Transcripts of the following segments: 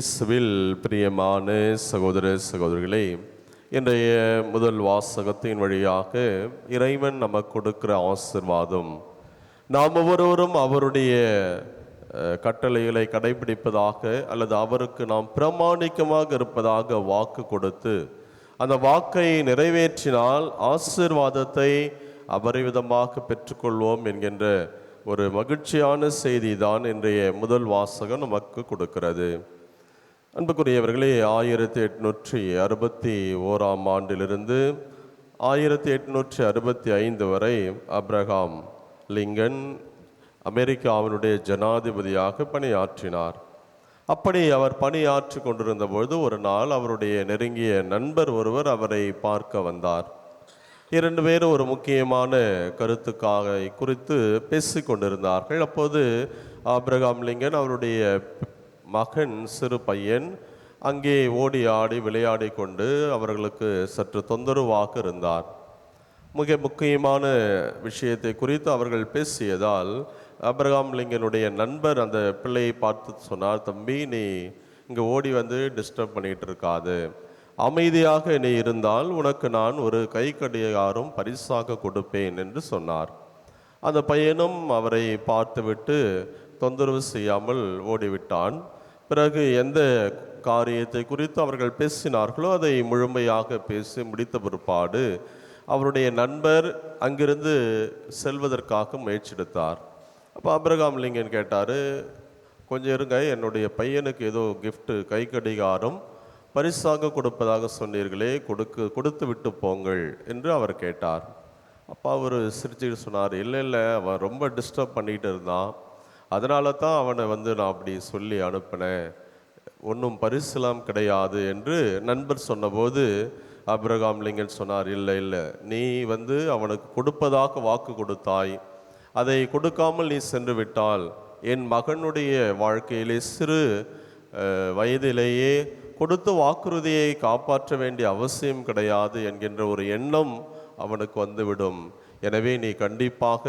இயேசுவில் பிரியமான சகோதர சகோதரிகளே இன்றைய முதல் வாசகத்தின் வழியாக இறைவன் நமக்கு கொடுக்கிற ஆசிர்வாதம். நாம் ஒவ்வொருவரும் அவருடைய கட்டளைகளை கடைபிடிப்பதாக அல்லது அவருக்கு நாம் பிரமாணிக்கமாக இருப்பதாக வாக்கு கொடுத்து அந்த வாக்கை நிறைவேற்றினால் ஆசிர்வாதத்தை அபரிவிதமாக பெற்றுக்கொள்வோம் என்கின்ற ஒரு மகிழ்ச்சியான செய்தி தான் இன்றைய முதல் வாசகம் நமக்கு கொடுக்கிறது. அன்புக்குரியவர்களே ஆயிரத்தி எட்நூற்றி அறுபத்தி ஓராம் ஆண்டிலிருந்து ஆயிரத்தி எட்நூற்றி அறுபத்தி ஐந்து வரை அப்ரஹாம் லிங்கன் அமெரிக்காவினுடைய ஜனாதிபதியாக பணியாற்றினார். அப்படி அவர் பணியாற்றி கொண்டிருந்த பொழுது ஒரு நாள் அவருடைய நெருங்கிய நண்பர் ஒருவர் அவரை பார்க்க வந்தார். இரண்டு பேரும் ஒரு முக்கியமான கருத்துக்காக குறித்து பேசிக்கொண்டிருந்தார்கள் அப்போது ஆப்ரகாம் லிங்கன் அவருடைய மகன் சிறு பையன் அங்கே ஓடி ஆடி விளையாடி கொண்டு அவர்களுக்கு சற்று தொந்தரவாக இருந்தார். மிக முக்கியமான விஷயத்தை குறித்து அவர்கள் பேசியதால் அப்ரகாம் லிங்கனுடைய நண்பர் அந்த பிள்ளையை பார்த்து சொன்னார் தம்பி நீ இங்கே ஓடி வந்து டிஸ்டர்ப் பண்ணிகிட்டு இருக்காது. அமைதியாக நீ இருந்தால் உனக்கு நான் ஒரு கை கடிகாரம் பரிசாக கொடுப்பேன் என்று சொன்னார். அந்த பையனும் அவரை பார்த்துவிட்டு தொந்தரவு செய்யாமல் ஓடிவிட்டான். பிறகு எந்த காரியத்தை குறித்து அவர்கள் பேசினார்களோ அதை முழுமையாக பேசி முடித்த பிற்பாடு அவருடைய நண்பர் அங்கிருந்து செல்வதற்காக முயற்சி எடுத்தார். அப்போ அப்ரகாம் லிங்கன் கேட்டார் கொஞ்சம் இருங்க என்னுடைய பையனுக்கு ஏதோ கிஃப்ட்டு கை கடிகாரம் பரிசாக கொடுப்பதாக சொன்னீர்களே கொடுக்கு கொடுத்து விட்டு போங்கள் என்று அவர் கேட்டார். அப்பா அவர் சிரிச்சுட்டு சொன்னார் இல்லை இல்லை அவன் ரொம்ப டிஸ்டர்ப் பண்ணிகிட்டு இருந்தான். அதனால தான் அவனை வந்து நான் அப்படி சொல்லி அனுப்பினேன். ஒன்றும் பரிசுலாம் கிடையாது என்று நண்பர் சொன்னபோது அப்ரகாம் லிங்கன் சொன்னார் இல்லை இல்லை. நீ வந்து அவனுக்கு கொடுப்பதாக வாக்கு கொடுத்தாய். அதை கொடுக்காமல் நீ சென்று விட்டால் என் மகனுடைய வாழ்க்கையிலே சிறு வயதிலேயே கொடுத்த வாக்குறுதியை காப்பாற்ற வேண்டிய அவசியம் கிடையாது என்கின்ற ஒரு எண்ணம் அவனுக்கு வந்துவிடும். எனவே நீ கண்டிப்பாக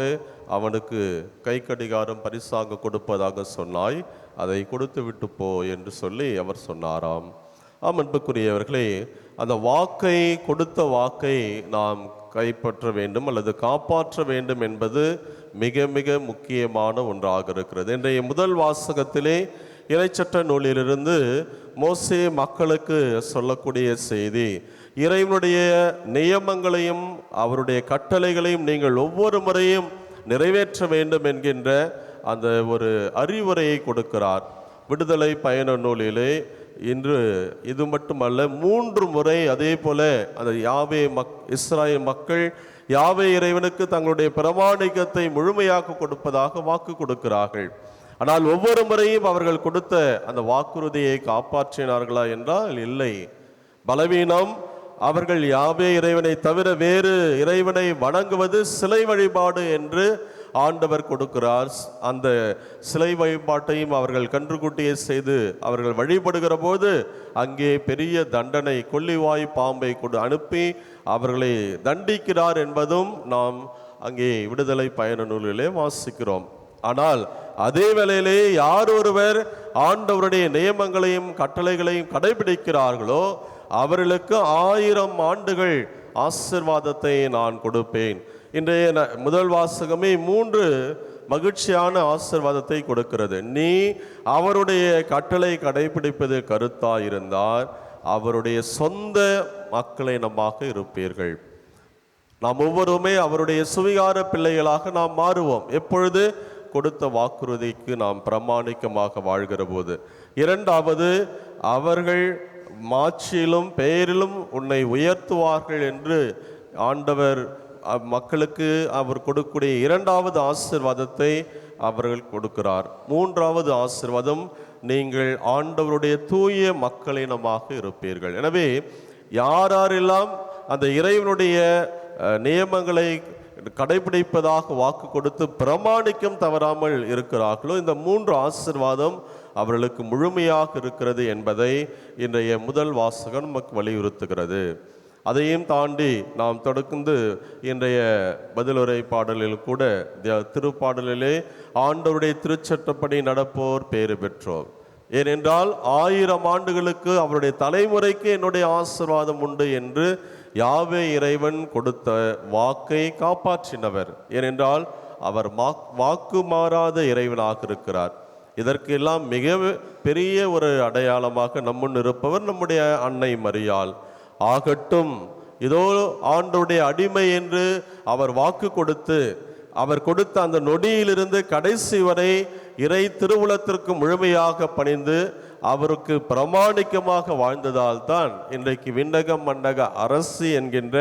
அவனுக்கு கை கடிகாரம் பரிசாக கொடுப்பதாக சொன்னாய். அதை கொடுத்து விட்டு போ என்று சொல்லி அவர் சொன்னாராம். ஆம் அன்புக்குரியவர்களே அந்த வாக்கை கொடுத்த வாக்கை நாம் கைப்பற்ற வேண்டும் அல்லது காப்பாற்ற வேண்டும் என்பது மிக மிக முக்கியமான ஒன்றாக இருக்கிறது. இன்றைய முதல் வாசகத்திலே இறைச்சட்ட நூலிலிருந்து மோசே மக்களுக்கு சொல்லக்கூடிய செய்தி இறைவனுடைய நியமங்களையும் அவருடைய கட்டளைகளையும் நீங்கள் ஒவ்வொரு முறையும் நிறைவேற்ற வேண்டும் என்கின்ற அந்த ஒரு அறிவுரையை கொடுக்கிறார். விடுதலை பயண நூலிலே இன்று இது மட்டுமல்ல மூன்று முறை அதே போல அந்த யாவே மக் இஸ்ராயல் மக்கள் யாவே இறைவனுக்கு தங்களுடைய பிரமாணிகத்தை முழுமையாக கொடுப்பதாக வாக்கு கொடுக்கிறார்கள். ஆனால் ஒவ்வொரு முறையும் அவர்கள் கொடுத்த அந்த வாக்குறுதியை காப்பாற்றினார்களா என்றால் இல்லை. பலவீனம் அவர்கள் யாவே இறைவனை தவிர வேறு இறைவனை வணங்குவது சிலை வழிபாடு என்று ஆண்டவர் கொடுக்கிறார். அந்த சிலை வழிபாட்டையும் அவர்கள் கன்றுக்குட்டியை செய்து அவர்கள் வழிபடுகிற போது அங்கே பெரிய தண்டனை கொல்லிவாய் பாம்பை கொண்டு அனுப்பி அவர்களை தண்டிக்கிறார் என்பதும் நாம் அங்கே விடுதலை பயண நூலிலே வாசிக்கிறோம். ஆனால் அதே வேளையிலே யார் ஒருவர் ஆண்டவருடைய நியமங்களையும் கட்டளைகளையும் கடைபிடிக்கிறார்களோ அவர்களுக்கு ஆயிரம் ஆண்டுகள் ஆசிர்வாதத்தை நான் கொடுப்பேன். இன்றைய ந- முதல் வாசகமே மூன்று மகிழ்ச்சியான ஆசிர்வாதத்தை கொடுக்கிறது. நீ அவருடைய கட்டளை கடைபிடிப்பது கருத்தாயிருந்தால் அவருடைய சொந்த மக்களை நம்பாக இருப்பீர்கள். நாம் ஒவ்வொருமே அவருடைய சுவிகார பிள்ளைகளாக நாம் மாறுவோம். எப்பொழுது? கொடுத்த வாக்குறுதிக்கு நாம் பிரமாணிக்கமாக வாழ்கிற போது. இரண்டாவது அவர்கள் மாட்சியிலும் பெயரிலும் உன்னை உயர்த்துவார்கள் என்று ஆண்டவர் மக்களுக்கு அவர் கொடுக்கக்கூடிய இரண்டாவது ஆசிர்வாதத்தை அவர்கள் கொடுக்கிறார். மூன்றாவது ஆசிர்வாதம் நீங்கள் ஆண்டவருடைய தூய மக்களினமாக இருப்பீர்கள். எனவே யார் யாரெல்லாம் அந்த இறைவனுடைய நியமங்களை கடைபிடிப்பதாக வாக்கு கொடுத்து பிரமாணிக்கம் தவறாமல் இருக்கிறார்களோ இந்த மூன்று ஆசிர்வாதம் அவர்களுக்கு முழுமையாக இருக்கிறது என்பதை இன்றைய முதல் வாசகம் நமக்கு வலியுறுத்துகிறது. அதையும் தாண்டி நாம் தொடர்ந்து இன்றைய பதிலுரை பாடலில் கூட திருப்பாடலிலே ஆண்டவருடைய திருச்சட்டப்படி நடப்போர் பேறு பெற்றோர். ஏனென்றால் ஆயிரம் ஆண்டுகளுக்கு அவருடைய தலைமுறைக்கு என்னுடைய ஆசீர்வாதம் உண்டு என்று யாவே இறைவன் கொடுத்த வாக்கை காப்பாற்றினவர். ஏனென்றால் அவர் மாக்- வாக்கு மாறாத இறைவனாக இருக்கிறார். இதற்கெல்லாம் மிக பெரிய ஒரு அடையாளமாக நம்முன் இருப்பவர் நம்முடைய அன்னை மரியாள். ஆகட்டும் இதோ ஆண்டுடைய அடிமை என்று அவர் வாக்கு கொடுத்து அவர் கொடுத்த அந்த நொடியிலிருந்து கடைசி வரை இறை திருவுளத்திற்கு முழுமையாக பணிந்து அவருக்கு பிரமாணிக்கமாக வாழ்ந்ததால் தான் இன்றைக்கு விண்ணகம் மண்டக அரசு என்கின்ற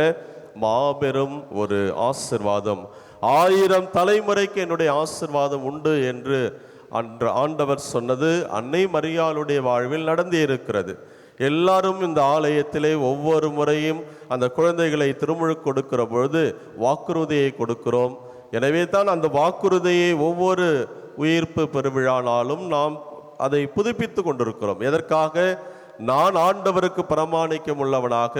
மாபெரும் ஒரு ஆசிர்வாதம். ஆயிரம் தலைமுறைக்கு என்னுடைய ஆசிர்வாதம் உண்டு என்று அன்று ஆண்டவர் சொன்னது அன்னை மரியாளுடைய வாழ்வில் நடந்தே இருக்கிறது எல்லாரும் இந்த ஆலயத்திலே ஒவ்வொரு முறையும் அந்த குழந்தைகளை திருமுழு கொடுக்கிற பொழுது வாக்குறுதியை கொடுக்கிறோம். எனவே தான் அந்த வாக்குறுதியை ஒவ்வொரு உயிர்ப்பு பெருவிழானாலும் நாம் அதை புதுப்பித்து கொண்டிருக்கிறோம். எதற்காக? நான் ஆண்டவருக்கு பிரமாணிக்கம் உள்ளவனாக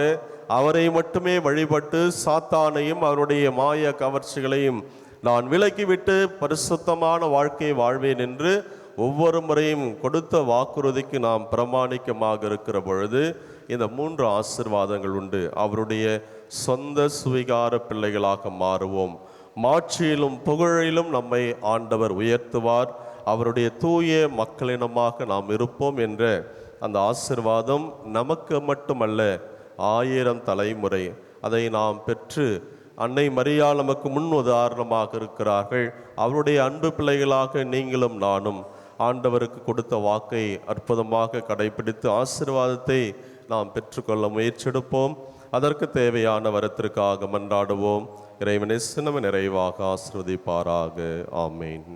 அவரை மட்டுமே வழிபட்டு சாத்தானையும் அவருடைய மாய கவர்ச்சிகளையும் நான் விலக்கிவிட்டு பரிசுத்தமான வாழ்க்கையை வாழ்வேன் என்று ஒவ்வொரு முறையும் கொடுத்த வாக்குறுதிக்கு நாம் பிரமாணிக்கமாக இருக்கிற பொழுது இந்த மூன்று ஆசிர்வாதங்கள் உண்டு. அவருடைய சொந்த சுவிகார பிள்ளைகளாக மாறுவோம். மாட்சியிலும் புகழிலும் நம்மை ஆண்டவர் உயர்த்துவார். அவருடைய தூய மக்களினமாக நாம் இருப்போம் என்ற அந்த ஆசிர்வாதம் நமக்கு மட்டுமல்ல ஆயிரம் தலைமுறை அதை நாம் பெற்று அன்னை மரியா நமக்கு முன் உதாரணமாக இருக்கிறார்கள் அவருடைய அன்பு பிள்ளைகளாக நீங்களும் நானும் ஆண்டவருக்கு கொடுத்த வாக்கை அற்புதமாக கடைபிடித்து ஆசீர்வாதத்தை நாம் பெற்றுக்கொள்ள முயற்சியெடுப்போம் அதற்கு தேவையான வரத்திற்காக மன்றாடுவோம் இறைவனை சினம நிறைவாக ஆசிர்வதிப்பாராக ஆமேன்